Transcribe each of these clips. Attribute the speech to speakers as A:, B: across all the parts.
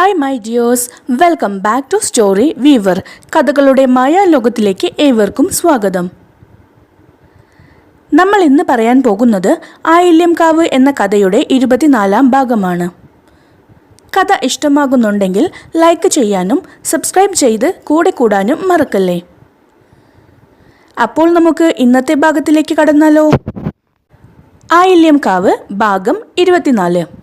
A: Hi my dears welcome back to story weaver കഥകളുടെ മായാലോകത്തിലേക്ക് ഏവർക്കും സ്വാഗതം. നമ്മൾ ഇന്ന് പറയാൻ പോകുന്നത് ആയില്യംകാവ് എന്ന കഥയുടെ ഇരുപത്തിനാലാം ഭാഗമാണ്. കഥ ഇഷ്ടമാകുന്നുണ്ടെങ്കിൽ ലൈക്ക് ചെയ്യാനും സബ്സ്ക്രൈബ് ചെയ്ത് കൂടെ കൂടാനും മറക്കല്ലേ? അപ്പോൾ നമുക്ക് ഇന്നത്തെ ഭാഗത്തിലേക്ക് കടന്നാലോ? ആയില്യംകാവ് ഭാഗം ഇരുപത്തിനാല്.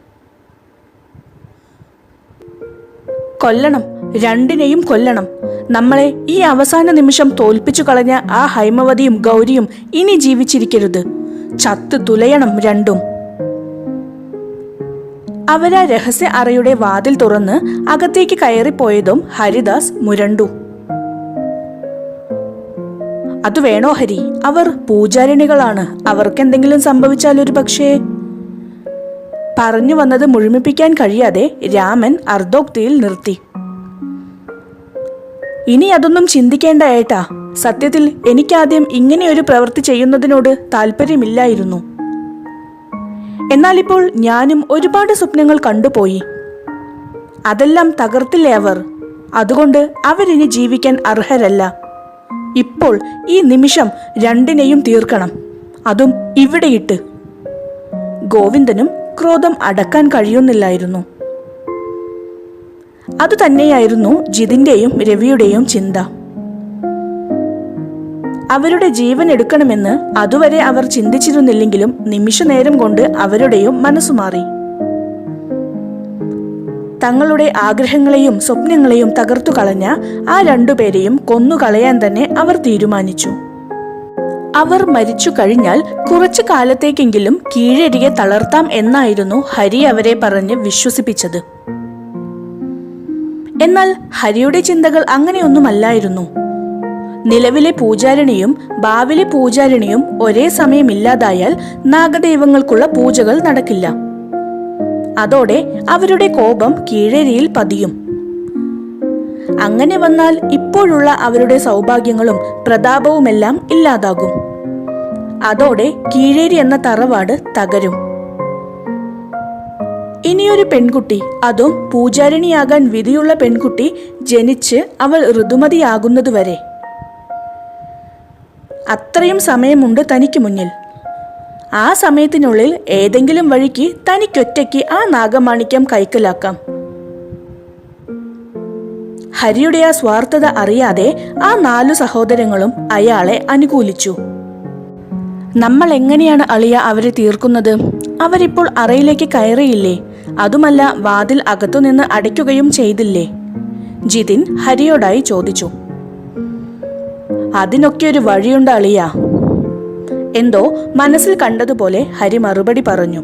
A: കൊല്ലണം രണ്ടിനെയും കൊല്ലണം. നമ്മളെ ഈ അവസാന നിമിഷം തോൽപ്പിച്ചു കളഞ്ഞ ആ ഹൈമവതിയും ഗൗരിയും ഇനി ജീവിച്ചിരിക്കരുത്. ചത്ത് തുലയണം രണ്ടും. അവരാ രഹസ്യ അറയുടെ വാതിൽ തുറന്ന് അകത്തേക്ക് കയറിപ്പോയതും ഹരിദാസ് മുരണ്ടു. അത് വേണോ ഹരി? അവർ പൂജാരിണികളാണ്. അവർക്കെന്തെങ്കിലും സംഭവിച്ചാൽ ഒരു പക്ഷേ പറഞ്ഞു വന്നത് മുഴുമിപ്പിക്കാൻ കഴിയാതെ രാമൻ അർദ്ധോക്തിയിൽ നിർത്തി. ഇനി അതൊന്നും ചിന്തിക്കേണ്ട ഏട്ടാ. സത്യത്തിൽ എനിക്കാദ്യം ഇങ്ങനെയൊരു പ്രവൃത്തി ചെയ്യുന്നതിനോട് താല്പര്യമില്ലായിരുന്നു എന്നാൽ ഇപ്പോൾ ഞാനും ഒരുപാട് സ്വപ്നങ്ങൾ കണ്ടുപോയി. അതെല്ലാം തകർത്തില്ലേ അവർ? അതുകൊണ്ട് അവരിനി ജീവിക്കാൻ അർഹരല്ല. ഇപ്പോൾ ഈ നിമിഷം രണ്ടിനെയും തീർക്കണം. അതും ഇവിടെയിട്ട്. ഗോവിന്ദനും ക്രോധം അടക്കാൻ കഴിയുന്നില്ലായിരുന്നു. അതുതന്നെയായിരുന്നു ജിതിന്റെയും രവിയുടെയും ചിന്ത. അവരുടെ ജീവൻ എടുക്കണമെന്ന് അതുവരെ അവർ ചിന്തിച്ചിരുന്നില്ലെങ്കിലും നിമിഷനേരം കൊണ്ട് അവരുടെയും മനസ്സു മാറി. തങ്ങളുടെ ആഗ്രഹങ്ങളെയും സ്വപ്നങ്ങളെയും തകർത്തു കളഞ്ഞ ആ രണ്ടുപേരെയും കൊന്നുകളയാൻ തന്നെ അവർ തീരുമാനിച്ചു. അവർ മരിച്ചു കഴിഞ്ഞാൽ കുറച്ചു കാലത്തേക്കെങ്കിലും കീഴരിയെ തളർത്താം എന്നായിരുന്നു ഹരി അവരെ പറഞ്ഞ് വിശ്വസിപ്പിച്ചത്. എന്നാൽ ഹരിയുടെ ചിന്തകൾ അങ്ങനെയൊന്നുമല്ലായിരുന്നു. നിലവിലെ പൂജാരിണിയും ഭാവിലെ പൂജാരിണിയും ഒരേ സമയം ഇല്ലാതായാൽ നാഗദൈവങ്ങൾക്കുള്ള പൂജകൾ നടക്കില്ല. അതോടെ അവരുടെ കോപം കീഴരിയിൽ പതിയും. അങ്ങനെ വന്നാൽ ഇപ്പോഴുള്ള അവരുടെ സൗഭാഗ്യങ്ങളും പ്രതാപവുമെല്ലാം ഇല്ലാതാകും. അതോടെ കീഴേരി എന്ന തറവാട് തകരും. ഇനിയൊരു പെൺകുട്ടി അതും പൂജാരിണിയാകാൻ വിധിയുള്ള പെൺകുട്ടി ജനിച്ച് അവൾ ഋതുമതിയാകുന്നതുവരെ. അത്രയും സമയമുണ്ട് തനിക്ക് മുന്നിൽ. ആ സമയത്തിനുള്ളിൽ ഏതെങ്കിലും വഴിക്ക് തനിക്കൊറ്റയ്ക്ക് ആ നാഗമാണിക്യം കൈക്കലാക്കാം. ഹരിയുടെ ആ സ്വാർത്ഥത അറിയാതെ ആ നാലു സഹോദരങ്ങളും അയാളെ അനുകൂലിച്ചു. നമ്മൾ എങ്ങനെയാണ് അളിയ അവരെ തീർക്കുന്നത്? അവരിപ്പോൾ അറയിലേക്ക് കയറിയില്ലേ? അതുമല്ല വാതിൽ അകത്തുനിന്ന് അടയ്ക്കുകയും ചെയ്തില്ലേ? ജിതിൻ ഹരിയോടായി ചോദിച്ചു. അതിനൊക്കെ ഒരു വഴിയുണ്ട് അളിയ. എന്തോ മനസ്സിൽ കണ്ടതുപോലെ ഹരി മറുപടി പറഞ്ഞു.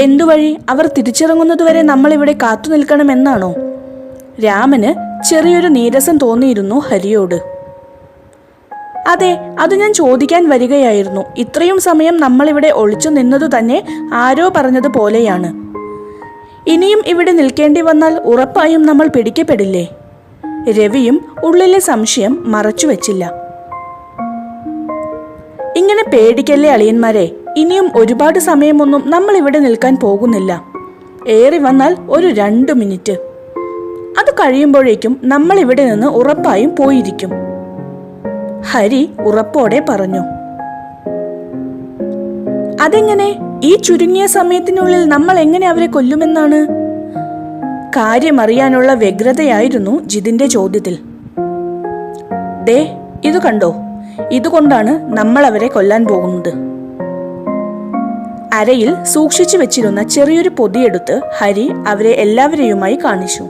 A: എന്തുവഴി? അവർ തിരിച്ചിറങ്ങുന്നതുവരെ നമ്മൾ ഇവിടെ കാത്തു നിൽക്കണമെന്നാണോ രാമന് ചെറിയൊരു നീരസം തോന്നിയിരുന്നു ഹരിയോട്. അതെ അത് ഞാൻ ചോദിക്കാൻ വരികയായിരുന്നു. ഇത്രയും സമയം നമ്മളിവിടെ ഒളിച്ചു നിന്നതു തന്നെ ആരോ പറഞ്ഞതുപോലെയാണ് ഇനിയും ഇവിടെ നിൽക്കേണ്ടി വന്നാൽ ഉറപ്പായും നമ്മൾ പിടിക്കപ്പെടില്ലേ? രവിയും ഉള്ളിലെ സംശയം മറച്ചുവെച്ചില്ല ഇങ്ങനെ പേടിക്കല്ലേ അളിയന്മാരെ? ഇനിയും ഒരുപാട് സമയമൊന്നും നമ്മൾ ഇവിടെ നിൽക്കാൻ പോകുന്നില്ല. ഏറി വന്നാൽ ഒരു രണ്ടു മിനിറ്റ്. അത് കഴിയുമ്പോഴേക്കും നമ്മൾ ഇവിടെ നിന്ന് ഉറപ്പായും പോയിരിക്കും. ഹരി ഉറപ്പോടെ പറഞ്ഞു. അതെങ്ങനെ? ഈ ചുരുങ്ങിയ സമയത്തിനുള്ളിൽ നമ്മൾ എങ്ങനെ അവരെ കൊല്ലുമെന്നാണ്? കാര്യമറിയാനുള്ള വ്യഗ്രതയായിരുന്നു ജിതിന്റെ ചോദ്യത്തിൽ. ദേ ഇത് കണ്ടോ? ഇതുകൊണ്ടാണ് നമ്മൾ അവരെ കൊല്ലാൻ പോകുന്നത്. അരയിൽ സൂക്ഷിച്ചു വെച്ചിരുന്ന ചെറിയൊരു പൊതിയെടുത്ത് ഹരി അവരെ എല്ലാവരെയുമായി കാണിച്ചു.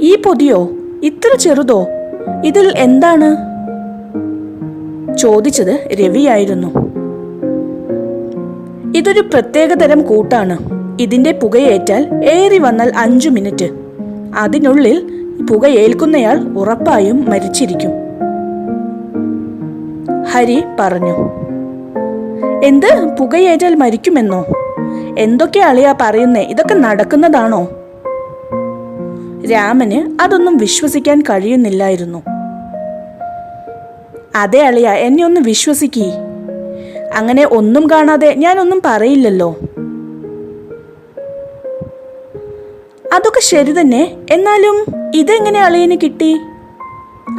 A: ഈ പൊതിയോ? ഇത്ര ചെറുതോ? ഇതിൽ എന്താണ്? ചോദിച്ചത് രവിയായിരുന്നു ഇതൊരു പ്രത്യേകതരം കൂട്ടാണ്. ഇതിന്റെ പുകയേറ്റാൽ ഏറി വന്നാൽ അഞ്ചു മിനിറ്റ്. അതിനുള്ളിൽ പുകയേൽക്കുന്നയാൾ ഉറപ്പായും മരിച്ചിരിക്കും. ഹരി പറഞ്ഞു എന്ത്? പുകയേറ്റാൽ മരിക്കുമെന്നോ? എന്തൊക്കെ അളിയാ പറയുന്നേ? ഇതൊക്കെ നടക്കുന്നതാണോ? രാമന് അതൊന്നും വിശ്വസിക്കാൻ കഴിയുന്നില്ലായിരുന്നു. അതെ അളിയ എന്നെ ഒന്ന് വിശ്വസിക്കേ. അങ്ങനെ ഒന്നും കാണാതെ ഞാനൊന്നും പറയില്ലല്ലോ. അതൊക്കെ ശരി തന്നെ. എന്നാലും ഇതെങ്ങനെ അളിയന് കിട്ടി?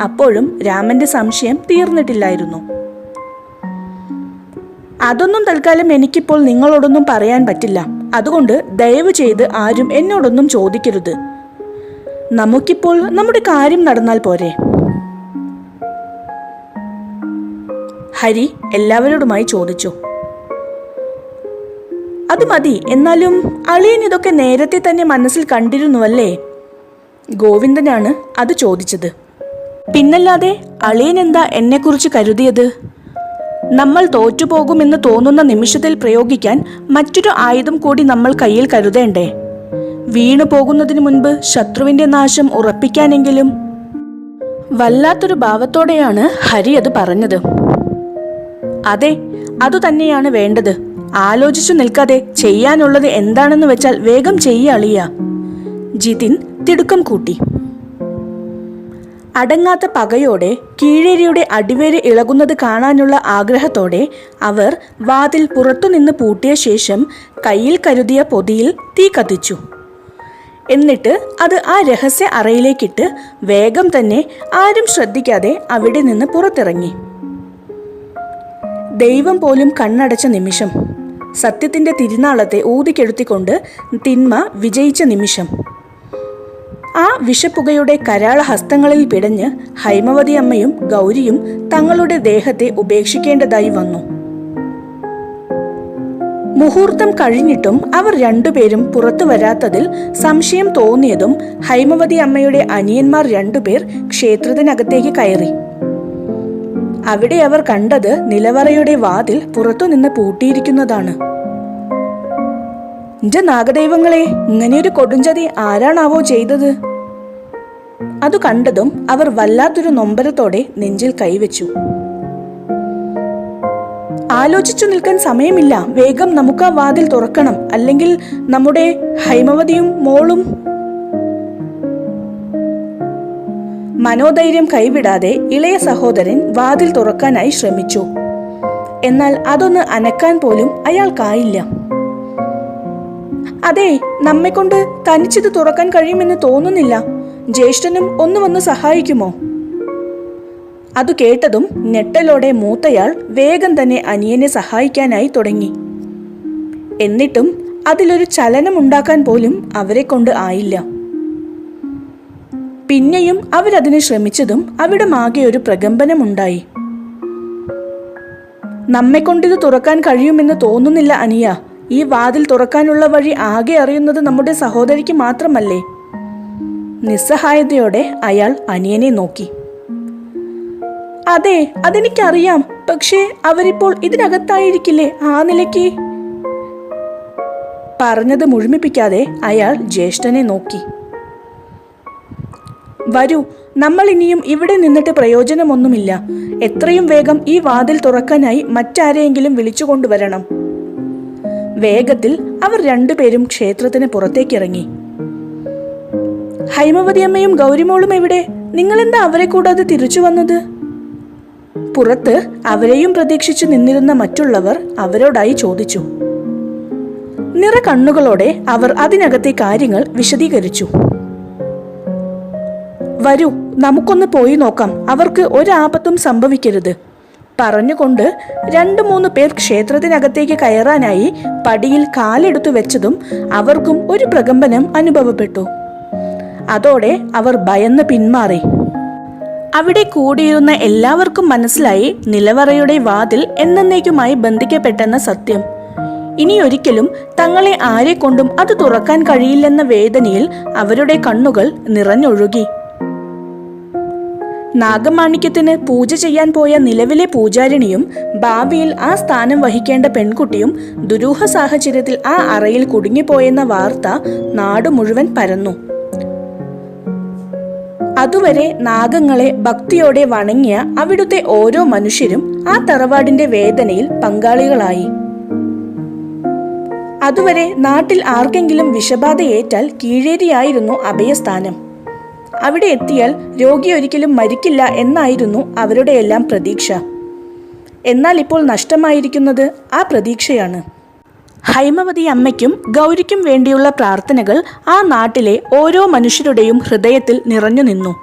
A: അപ്പോഴും രാമന്റെ സംശയം തീർന്നിട്ടില്ലായിരുന്നു. അതൊന്നും തൽക്കാലം എനിക്കിപ്പോൾ നിങ്ങളോടൊന്നും പറയാൻ പറ്റില്ല. അതുകൊണ്ട് ദയവ് ചെയ്ത് ആരും എന്നോടൊന്നും ചോദിക്കരുത്. നമുക്കിപ്പോൾ നമ്മുടെ കാര്യം നടന്നാൽ പോരെ. ഹരി എല്ലാവരോടുമായി ചോദിച്ചു. അത് മതി എന്നാലും അളിയൻ ഇതൊക്കെ നേരത്തെ തന്നെ മനസ്സിൽ കണ്ടിരുന്നുവല്ലേ? ഗോവിന്ദനാണ് അത് ചോദിച്ചത്. പിന്നല്ലാതെ അളിയൻ എന്താ എന്നെക്കുറിച്ച് കരുതിയത്? നമ്മൾ തോറ്റുപോകുമെന്ന് തോന്നുന്ന നിമിഷത്തിൽ പ്രയോഗിക്കാൻ മറ്റൊരു ആയുധം കൂടി നമ്മൾ കയ്യിൽ കരുതേണ്ടേ? വീണു പോകുന്നതിന് മുൻപ് ശത്രുവിന്റെ നാശം ഉറപ്പിക്കാനെങ്കിലും വല്ലാത്തൊരു ഭാവത്തോടെയാണ് ഹരി അത് പറഞ്ഞത്. അതെ അതുതന്നെയാണ് വേണ്ടത്. ആലോചിച്ചു നിൽക്കാതെ ചെയ്യാനുള്ളത് എന്താണെന്ന് വെച്ചാൽ വേഗം ചെയ്യ അളിയ. ജിതിൻ തിടുക്കം കൂട്ടി. അടങ്ങാത്ത പകയോടെ കീഴേരിയുടെ അടിവേര് ഇളകുന്നത് കാണാനുള്ള ആഗ്രഹത്തോടെ അവർ വാതിൽ പുറത്തുനിന്ന് പൂട്ടിയ ശേഷം കയ്യിൽ കരുതിയ പൊതിയിൽ തീ കത്തിച്ചു. എന്നിട്ട് അത് ആ രഹസ്യ അറയിലേക്കിട്ട് വേഗം തന്നെ ആരും ശ്രദ്ധിക്കാതെ അവിടെ നിന്ന് പുറത്തിറങ്ങി. ദൈവം പോലും കണ്ണടച്ച നിമിഷം സത്യത്തിന്റെ തിരുനാളത്തെ ഊതിക്കെടുത്തിക്കൊണ്ട് തിന്മ വിജയിച്ച നിമിഷം. ആ വിഷപ്പുകയുടെ കരാള ഹസ്തങ്ങളിൽ പിടഞ്ഞ് ഹൈമവതി അമ്മയും ഗൗരിയും തങ്ങളുടെ ദേഹത്തെ ഉപേക്ഷിക്കേണ്ടതായി വന്നു. മുഹൂർത്തം കഴിഞ്ഞിട്ടും അവർ രണ്ടുപേരും പുറത്തു വരാത്തതിൽ സംശയം തോന്നിയതും ഹൈമവതി അമ്മയുടെ അനിയന്മാർ രണ്ടുപേർ ക്ഷേത്രത്തിനകത്തേക്ക് കയറി. അവിടെ അവർ കണ്ടത് നിലവറയുടെ വാതിൽ പുറത്തുനിന്ന് പൂട്ടിയിരിക്കുന്നതാണ്. എന്റെ നാഗദൈവങ്ങളെ ഇങ്ങനെയൊരു കൊടുഞ്ചതി ആരാണാവോ ചെയ്തത്? അത് കണ്ടതും അവർ വല്ലാത്തൊരു നൊമ്പരത്തോടെ നെഞ്ചിൽ കൈവച്ചു. ആലോചിച്ചു നിൽക്കാൻ സമയമില്ല. വേഗം നമുക്ക് ആ വാതിൽ തുറക്കണം. അല്ലെങ്കിൽ നമ്മുടെ ഹൈമവതിയും മോളും മനോധൈര്യം കൈവിടാതെ ഇളയ സഹോദരൻ വാതിൽ തുറക്കാനായി ശ്രമിച്ചു. എന്നാൽ അതൊന്ന് അനക്കാൻ പോലും അയാൾക്കായില്ല. അതെ നമ്മെ കൊണ്ട് തനിച്ചിത് തുറക്കാൻ കഴിയുമെന്ന് തോന്നുന്നില്ല. ജ്യേഷ്ഠനും ഒന്ന് വന്ന് സഹായിക്കുമോ? അത് കേട്ടതും ഞെട്ടലോടെ മൂത്തയാൾ വേഗം തന്നെ അനിയനെ സഹായിക്കാനായി തുടങ്ങി. എന്നിട്ടും അതിലൊരു ചലനമുണ്ടാക്കാൻ പോലും അവരെ കൊണ്ട് ആയില്ല. പിന്നെയും അവരതിന് ശ്രമിച്ചതും അവിടെ ആകെ ഒരു പ്രകമ്പനമുണ്ടായി. നമ്മെ കൊണ്ടിത് തുറക്കാൻ കഴിയുമെന്ന് തോന്നുന്നില്ല അനിയ. ഈ വാതിൽ തുറക്കാനുള്ള വഴി ആകെ അറിയുന്നത് നമ്മുടെ സഹോദരിക്ക് മാത്രമല്ലേ? നിസ്സഹായതയോടെ അയാൾ അനിയനെ നോക്കി. അതെ അതെനിക്കറിയാം. പക്ഷേ അവരിപ്പോൾ ഇതിനകത്തായിരിക്കില്ലേ ആ നിലയ്ക്ക്? പറഞ്ഞത് മുഴുമിപ്പിക്കാതെ അയാൾ ജ്യേഷ്ഠനെ നോക്കി. വരൂ നമ്മൾ ഇനിയും ഇവിടെ നിന്നിട്ട് പ്രയോജനമൊന്നുമില്ല. എത്രയും വേഗം ഈ വാതിൽ തുറക്കാനായി മറ്റാരെയെങ്കിലും വിളിച്ചുകൊണ്ടുവരണം വേഗത്തിൽ അവർ രണ്ടുപേരും ക്ഷേത്രത്തിന് പുറത്തേക്കിറങ്ങി. ഹൈമവതി അമ്മയും ഗൗരിമോളും എവിടെ? നിങ്ങളെന്താ അവരെ കൂടാതെ തിരിച്ചു വന്നത്? പുറത്ത് അവരെയും പ്രതീക്ഷിച്ചു നിന്നിരുന്ന മറ്റുള്ളവർ അവരോടായി ചോദിച്ചു. നിറ കണ്ണുകളോടെ അവർ അതിനകത്തെ കാര്യങ്ങൾ വിശദീകരിച്ചു. വരൂ നമുക്കൊന്ന് പോയി നോക്കാം. അവർക്ക് ഒരാപത്തും സംഭവിക്കരുത്. പറഞ്ഞുകൊണ്ട് രണ്ടു മൂന്ന് പേർ ക്ഷേത്രത്തിനകത്തേക്ക് കയറാനായി പടിയിൽ കാലെടുത്തു വെച്ചതും അവർക്കും ഒരു പ്രകമ്പനം അനുഭവപ്പെട്ടു. അതോടെ അവർ ഭയന്ന് പിന്മാറി. അവിടെ കൂടിയിരുന്ന എല്ലാവർക്കും മനസ്സിലായി നിലവറയുടെ വാതിൽ എന്നേക്കുമായി ബന്ധിക്കപ്പെട്ടെന്ന സത്യം. ഇനി ഒരിക്കലും തങ്ങളെ ആരെ കൊണ്ടും അത് തുറക്കാൻ കഴിയില്ലെന്ന വേദനയിൽ അവരുടെ കണ്ണുകൾ നിറഞ്ഞൊഴുകി. നാഗമാണിക്യത്തിന് പൂജ ചെയ്യാൻ പോയ നിലവിലെ പൂജാരിണിയും ഭാവിയിൽ ആ സ്ഥാനം വഹിക്കേണ്ട പെൺകുട്ടിയും ദുരൂഹ സാഹചര്യത്തിൽ ആ അറയിൽ കുടുങ്ങിപ്പോയെന്ന വാർത്ത നാടു മുഴുവൻ പരന്നു. അതുവരെ നാഗങ്ങളെ ഭക്തിയോടെ വണങ്ങിയ അവിടുത്തെ ഓരോ മനുഷ്യരും ആ തറവാടിന്റെ വേദനയിൽ പങ്കാളികളായി. അതുവരെ നാട്ടിൽ ആർക്കെങ്കിലും വിഷബാധയേറ്റാൽ കീഴേരിയായിരുന്നു അഭയസ്ഥാനം. അവിടെ എത്തിയാൽ രോഗി ഒരിക്കലും മരിക്കില്ല എന്നായിരുന്നു അവരുടെയെല്ലാം പ്രതീക്ഷ. എന്നാൽ ഇപ്പോൾ നഷ്ടമായിരിക്കുന്നത് ആ പ്രതീക്ഷയാണ്. ഹൈമവതി അമ്മയ്ക്കും ഗൗരിക്കും വേണ്ടിയുള്ള പ്രാർത്ഥനകൾ ആ നാട്ടിലെ ഓരോ മനുഷ്യരുടെയും ഹൃദയത്തിൽ നിറഞ്ഞു നിന്നു.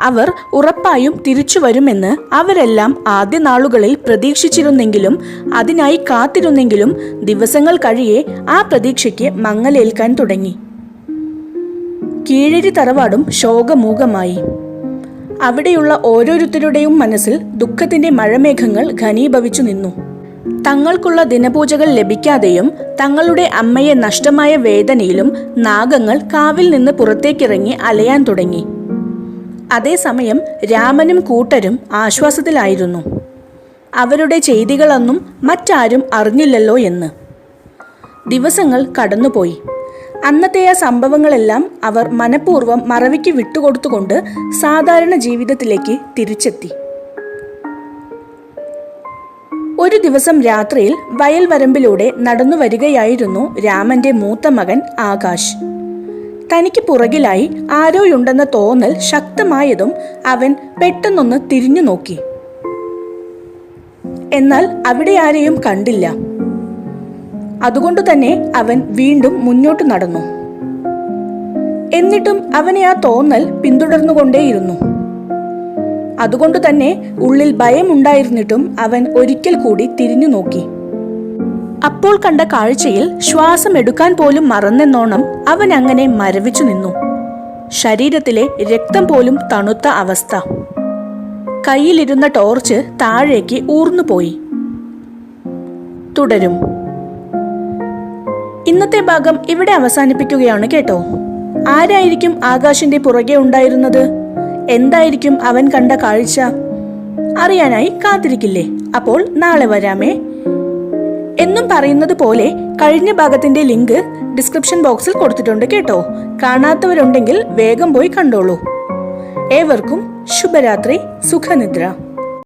A: അവർ ഉറപ്പായും തിരിച്ചു വരുമെന്ന് അവരെല്ലാം ആദ്യ നാളുകളിൽ പ്രതീക്ഷിച്ചിരുന്നെങ്കിലും അതിനായി കാത്തിരുന്നെങ്കിലും ദിവസങ്ങൾ കഴിയെ ആ പ്രതീക്ഷയ്ക്ക് മങ്ങലേൽക്കാൻ തുടങ്ങി. കീഴരി തറവാടും ശോകമൂകമായി. അവിടെയുള്ള ഓരോരുത്തരുടെയും മനസ്സിൽ ദുഃഖത്തിന്റെ മഴമേഘങ്ങൾ ഘനീഭവിച്ചു നിന്നു. തങ്ങൾക്കുള്ള ദിനപൂജകൾ ലഭിക്കാതെയും തങ്ങളുടെ അമ്മയെ നഷ്ടമായ വേദനയിലും നാഗങ്ങൾ കാവിൽ നിന്ന് പുറത്തേക്കിറങ്ങി അലയാൻ തുടങ്ങി. അതേസമയം രാമനും കൂട്ടരും ആശ്വാസത്തിലായിരുന്നു. അവരുടെ ചെയ്തികളൊന്നും മറ്റാരും അറിഞ്ഞില്ലല്ലോ എന്ന്. ദിവസങ്ങൾ കടന്നുപോയി. അന്നത്തെ ആ സംഭവങ്ങളെല്ലാം അവർ മനഃപൂർവം മറവിക്ക് വിട്ടുകൊടുത്തുകൊണ്ട് സാധാരണ ജീവിതത്തിലേക്ക് തിരിച്ചെത്തി. ഒരു ദിവസം രാത്രിയിൽ വയൽവരമ്പിലൂടെ നടന്നു വരികയായിരുന്നു രാമന്റെ മൂത്ത മകൻ ആകാശ്. തനിക്ക് പുറകിലായി ആരോയുണ്ടെന്ന തോന്നൽ ശക്തമായതും അവൻ പെട്ടെന്നൊന്ന് തിരിഞ്ഞു നോക്കി. എന്നാൽ അവിടെ ആരെയും കണ്ടില്ല. അതുകൊണ്ട് തന്നെ അവൻ വീണ്ടും മുന്നോട്ട് നടന്നു. എന്നിട്ടും അവനെ ആ തോന്നൽ പിന്തുടർന്നുകൊണ്ടേയിരുന്നു. അതുകൊണ്ട് തന്നെ ഉള്ളിൽ ഭയമുണ്ടായിരുന്നിട്ടും അവൻ ഒരിക്കൽ കൂടി തിരിഞ്ഞു നോക്കി. അപ്പോൾ കണ്ട കാഴ്ചയിൽ ശ്വാസം എടുക്കാൻ പോലും മറന്നെന്നോണം അവൻ അങ്ങനെ മരവിച്ചു നിന്നു. ശരീരത്തിലെ രക്തം പോലും തണുത്ത അവസ്ഥ. കയ്യിലിരുന്ന ടോർച്ച് താഴേക്ക് ഊർന്നുപോയി. തുടരും. ഇന്നത്തെ ഭാഗം ഇവിടെ അവസാനിപ്പിക്കുകയാണ് കേട്ടോ. ആരായിരിക്കും ആകാശിന്റെ പുറകെ ഉണ്ടായിരുന്നത്? എന്തായിരിക്കും അവൻ കണ്ട കാഴ്ച? അറിയാനായി കാത്തിരിക്കില്ലേ? അപ്പോൾ നാളെ വരാമേ. എന്നും പറയുന്നത് പോലെ കഴിഞ്ഞ ഭാഗത്തിന്റെ ലിങ്ക് ഡിസ്ക്രിപ്ഷൻ ബോക്സിൽ കൊടുത്തിട്ടുണ്ട് കേട്ടോ. കാണാത്തവരുണ്ടെങ്കിൽ വേഗം പോയി കണ്ടോളൂ. ഏവർക്കും ശുഭരാത്രി സുഖനിദ്ര.